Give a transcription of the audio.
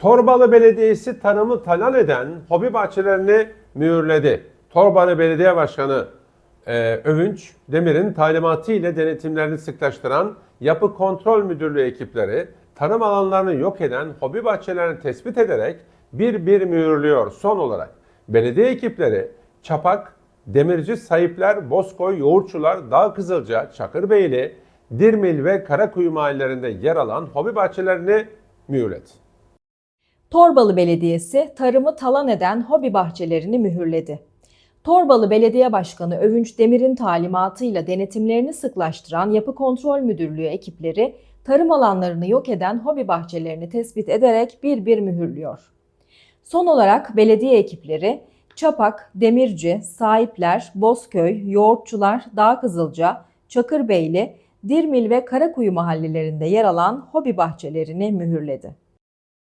Torbalı Belediyesi tanımı talan eden hobi bahçelerini mühürledi. Torbalı Belediye Başkanı e, Övünç Demir'in talimatı ile denetimlerini sıklaştıran Yapı Kontrol Müdürlüğü ekipleri tarım alanlarını yok eden hobi bahçelerini tespit ederek bir bir mühürlüyor. Son olarak belediye ekipleri Çapak, Demirci, Sayıplar, Bozkoy, Yoğurtçular, Dağ Kızılca, Çakırbeyli, Dirmil ve Karakuyu mahallelerinde yer alan hobi bahçelerini mühürledi. Torbalı Belediyesi tarımı talan eden hobi bahçelerini mühürledi. Torbalı Belediye Başkanı Övünç Demir'in talimatıyla denetimlerini sıklaştıran Yapı Kontrol Müdürlüğü ekipleri tarım alanlarını yok eden hobi bahçelerini tespit ederek bir bir mühürlüyor. Son olarak belediye ekipleri Çapak, Demirci, Sahipler, Bozköy, Yoğurtçular, Dağ Kızılca, Çakırbeyli, Dirmil ve Karakuyu mahallelerinde yer alan hobi bahçelerini mühürledi.